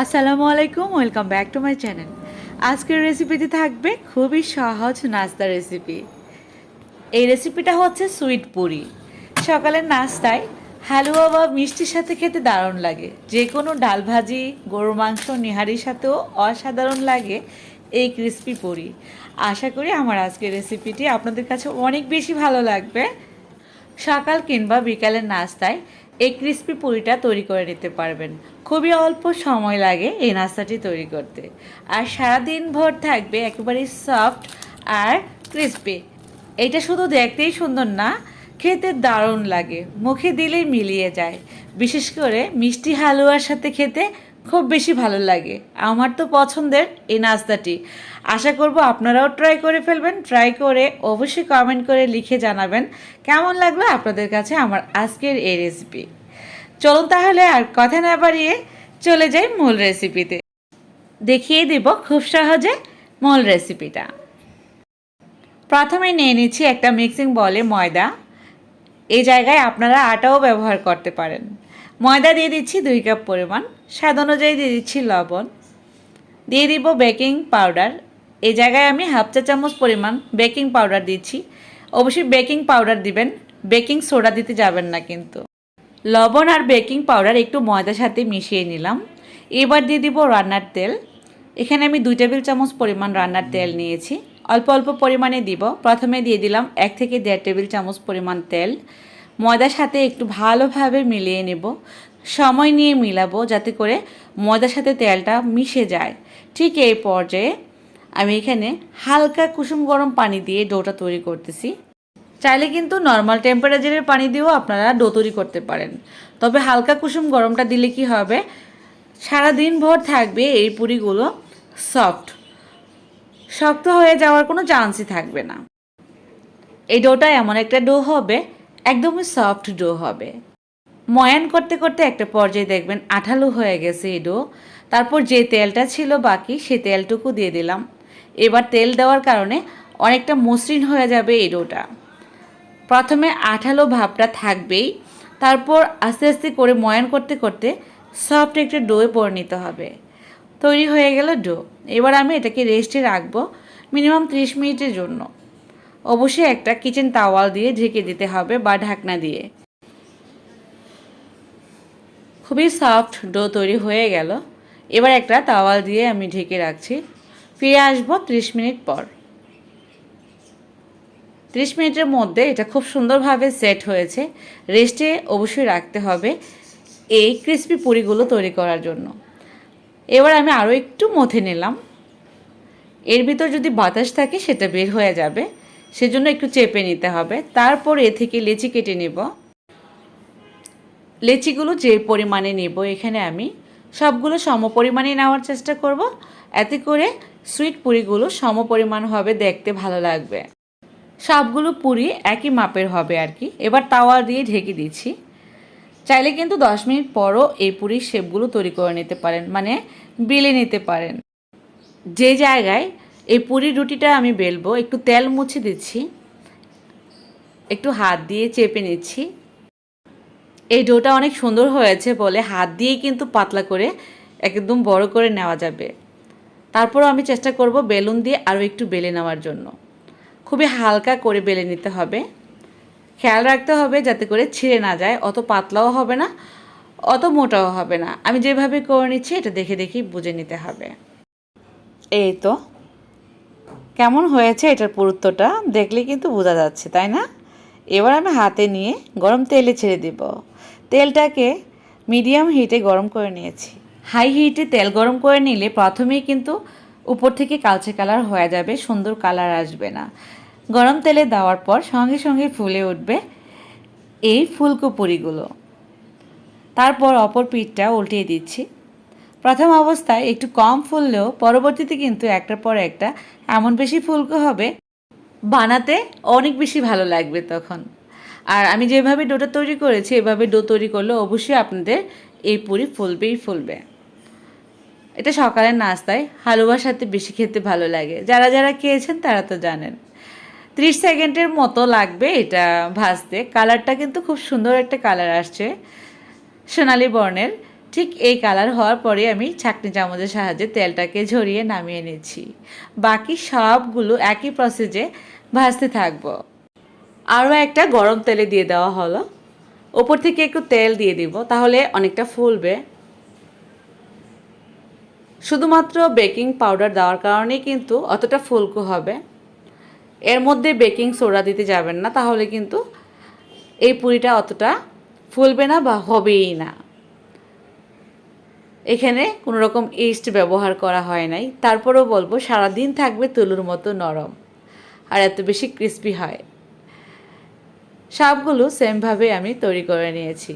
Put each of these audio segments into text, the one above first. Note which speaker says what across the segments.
Speaker 1: আসসালামু আলাইকুম, welcome back to my channel. আজকের রেসিপিতে থাকবে খুবই সহজ নাস্তা রেসিপি। এই রেসিপিটা হচ্ছে সুইট পুরি। সকালের নাস্তায় হালুয়া বা মিষ্টির সাথে খেতে দারুণ লাগে। যে কোনো ডাল ভাজি, গরুর মাংস, নিহারির সাথেও অসাধারণ লাগে এই ক্রিস্পি পুরি। আশা করি আমার আজকের রেসিপিটি আপনাদের কাছে অনেক বেশি ভালো লাগবে। সকাল কিংবা বিকালের নাস্তায় এই ক্রিস্পি পুরিটা তৈরি করে নিতে পারবেন। খুবই অল্প সময় লাগে এই নাস্তাটি তৈরি করতে। আর সারাদিন ভর থাকবে একেবারেই সফট আর ক্রিস্পি এটা শুধু দেখতেই সুন্দর না, খেতে দারুণ লাগে। মুখে দিলেই মিলিয়ে যায়। বিশেষ করে মিষ্টি হালুয়ার সাথে খেতে খুব বেশি ভালো লাগে। আমার তো পছন্দের এই নাস্তাটি। আশা করব আপনারাও ট্রাই করে ফেলবেন। ট্রাই করে অবশ্যই কমেন্ট করে লিখে জানাবেন কেমন লাগল আপনাদের কাছে আমার আজকের এই রেসিপি চলুন তাহলে আর কথা না বাড়িয়ে চলে যাই মূল রেসিপিতে দেখিয়ে দিব খুব সহজে মূল রেসিপিটা প্রথমে নিয়ে নিচ্ছি একটা মিক্সিং বলে ময়দা। এই জায়গায় আপনারা আটাও ব্যবহার করতে পারেন। ময়দা দিয়ে দিচ্ছি দুই কাপ পরিমাণ। স্বাদ অনুযায়ী দিয়ে দিচ্ছি লবণ। দিয়ে দিব বেকিং পাউডার। এই জায়গায় আমি হাফ চা চামচ পরিমাণ বেকিং পাউডার দিচ্ছি। অবশ্যই বেকিং পাউডার দিবেন। বেকিং সোডা দিতে যাবেন না কিন্তু। লবণ আর বেকিং পাউডার একটু ময়দার সাথে মিশিয়ে নিলাম। এবার দিয়ে দিব রান্নার তেল। এখানে আমি দুই টেবিল চামচ পরিমাণ রান্নার তেল নিয়েছি। অল্প অল্প পরিমাণে দিব। প্রথমে দিয়ে দিলাম এক থেকে দেড় টেবিল চামচ পরিমাণ তেল। ময়দার সাথে একটু ভালোভাবে মিলিয়ে নেব। সময় নিয়ে মিলাবো যাতে করে ময়দার সাথে তেলটা মিশে যায়। ঠিক এই পর্যায়ে আমি এখানে হালকা কুসুম গরম পানি দিয়ে ডোটা তৈরি করতেছি। চাইলে কিন্তু নর্মাল টেম্পারেচারের পানি দিয়েও আপনারা ডো তৈরি করতে পারেন। তবে হালকা কুসুম গরমটা দিলে কি হবে? সারা দিন ভর থাকবে এই পুরিগুলো সফট শক্ত হয়ে যাওয়ার কোনো চান্সই থাকবে না। এই ডোটা এমন একটা ডো হবে একদমই সফট ডো হবে। ময়ান করতে করতে একটা পর্যায়ে দেখবেন আঠালো হয়ে গেছে এই ডো তারপর যে তেলটা ছিল বাকি, সে তেলটুকু দিয়ে দিলাম। এবার তেল দেওয়ার কারণে অনেকটা মসৃণ হয়ে যাবে এই ডোটা প্রথমে আঠালো ভাবটা থাকবেই। তারপর আস্তে আস্তে করে ময়ান করতে করতে সফট একটা ডোয়ে পরিণত হবে। তৈরি হয়ে গেল ডো এবার আমি এটাকে রেস্টে রাখব মিনিমাম ত্রিশ মিনিটের জন্য। অবশ্যই একটা কিচেন তাওয়াল দিয়ে ঢেকে দিতে হবে বা ঢাকনা দিয়ে। খুবই সফট ডো তৈরি হয়ে গেল। এবার একটা তাওয়াল দিয়ে আমি ঢেকে রাখছি। ফিরে আসব ত্রিশ মিনিট পর। ত্রিশ মিনিটের মধ্যে এটা খুব সুন্দরভাবে সেট হয়েছে। রেস্টে অবশ্যই রাখতে হবে এই ক্রিস্পি পুরিগুলো তৈরি করার জন্য। এবার আমি আরও একটু মথে নিলাম। এর ভিতর যদি বাতাস থাকে সেটা বের হয়ে যাবে। সেজন্য একটু চেপে নিতে হবে। তারপর এ থেকে লেচি কেটে নেব। লেচিগুলো যে পরিমাণে নেব, এখানে আমি সবগুলো সম পরিমাণে নেওয়ার চেষ্টা করব। এতে করে সুইট পুরিগুলো সম পরিমাণ হবে, দেখতে ভালো লাগবে। সবগুলো পুরি একই মাপের হবে আর কি। এবার তাওয়া দিয়ে ঢেকে দিচ্ছি। চাইলে কিন্তু দশ মিনিট পরও এই পুরির শেপগুলো তৈরি করে নিতে পারেন মানে বেলে নিতে পারেন। যে জায়গায় এই পুরি রুটিটা আমি বেলবো। একটু তেল মুছে দিচ্ছি। একটু হাত দিয়ে চেপে নিচ্ছি। এই ডোটা অনেক সুন্দর হয়েছে বলে হাত দিয়েই কিন্তু পাতলা করে একদম বড় করে নেওয়া যাবে। তারপরও আমি চেষ্টা করব বেলুন দিয়ে আরও একটু বেলে নেওয়ার জন্য। খুবই হালকা করে বেলে নিতে হবে। খেয়াল রাখতে হবে যাতে করে ছিঁড়ে না যায়। অত পাতলাও হবে না, অত মোটাও হবে না। আমি যেভাবে করে নিচ্ছি এটা দেখে দেখেই বুঝে নিতে হবে। এই তো কেমন হয়েছে এটার পুরুত্বটা দেখলে কিন্তু বোঝা যাচ্ছে, তাই না? এবার আমি হাতে নিয়ে গরম তেলে ছেড়ে দিব। তেলটাকে মিডিয়াম হিটে গরম করে নিয়েছি। হাই হিটে তেল গরম করে নিলে প্রথমেই কিন্তু উপর থেকে কালচে কালার হয়ে যাবে, সুন্দর কালার আসবে না। গরম তেলে দেওয়ার পর সঙ্গে সঙ্গে ফুলে উঠবে এই ফুলকো পুরিগুলো তারপর অপর পিঠটা উল্টিয়ে দিচ্ছি। প্রথম অবস্থায় একটু কম ফুললেও পরবর্তীতে কিন্তু একটার পর একটা এমন বেশি ফুলকো হবে, বানাতে অনেক বেশি ভালো লাগবে তখন। আর আমি যেভাবে ডোটা তৈরি করেছি, এভাবে ডো তৈরি করলে অবশ্যই আপনাদের এই পুরি ফুলবেই ফুলবে। এটা সকালের নাস্তায়, হালুয়ার সাথে বেশি খেতে ভালো লাগে। যারা যারা খেয়েছেন তারা তো জানেন। ত্রিশ সেকেন্ডের মতো লাগবে এটা ভাজতে। কালারটা কিন্তু খুব সুন্দর একটা কালার আসছে, সোনালি বর্ণের। ঠিক এই কালার হওয়ার পরে আমি ছাকনি চামচের সাহায্যে তেলটাকে ঝরিয়ে নামিয়ে নিচ্ছি। বাকি সবগুলো একই প্রসেসে ভাজতে থাকব। আরও একটা গরম তেলে দিয়ে দেওয়া হলো। ওপর থেকে একটু তেল দিয়ে দিব, তাহলে অনেকটা ফুলবে। শুধুমাত্র বেকিং পাউডার দেওয়ার কারণেই কিন্তু অতটা ফুলকো হবে। এর মধ্যে বেকিং সোডা দিতে যাবেন না, তাহলে কিন্তু এই পুরিটা অতটা ফুলবে না বা হবেই না। এখানে কোনো রকম ইস্ট ব্যবহার করা হয় নাই। তারপরেও বলব, সারাদিন থাকবে তুলুর মতো নরম আর এত বেশি ক্রিস্পি হয়। সবগুলো সেমভাবে আমি তৈরি করে নিয়েছি।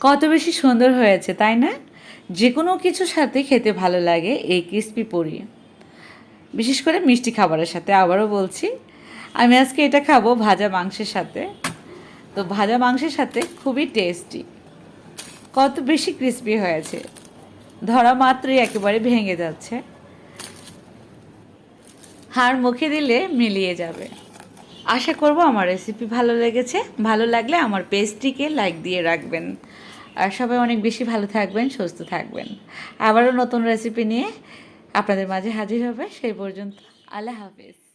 Speaker 1: কত বেশি সুন্দর হয়েছে, তাই না? যে কোনো কিছুর সাথে খেতে ভালো লাগে এই ক্রিস্পি পুরি। বিশেষ করে মিষ্টি খাবারের সাথে। আবারও বলছি, আমি আজকে এটা খাব ভাজা মাংসের সাথে। তো ভাজা মাংসের সাথে খুবই টেস্টি কত বেশি ক্রিস্পি হয়েছে। ধরা মাত্রই একেবারে ভেঙে যাচ্ছে। হাড় মুখে দিলে মিলিয়ে যাবে। আশা করব আমার রেসিপি ভালো লেগেছে। ভালো লাগলে আমার পেজটিকে লাইক দিয়ে রাখবেন। আর সবাই অনেক বেশি ভালো থাকবেন, সুস্থ থাকবেন। আবারও নতুন রেসিপি নিয়ে আপনাদের মাঝে হাজির হবে। সেই পর্যন্ত আল্লাহ হাফিজ।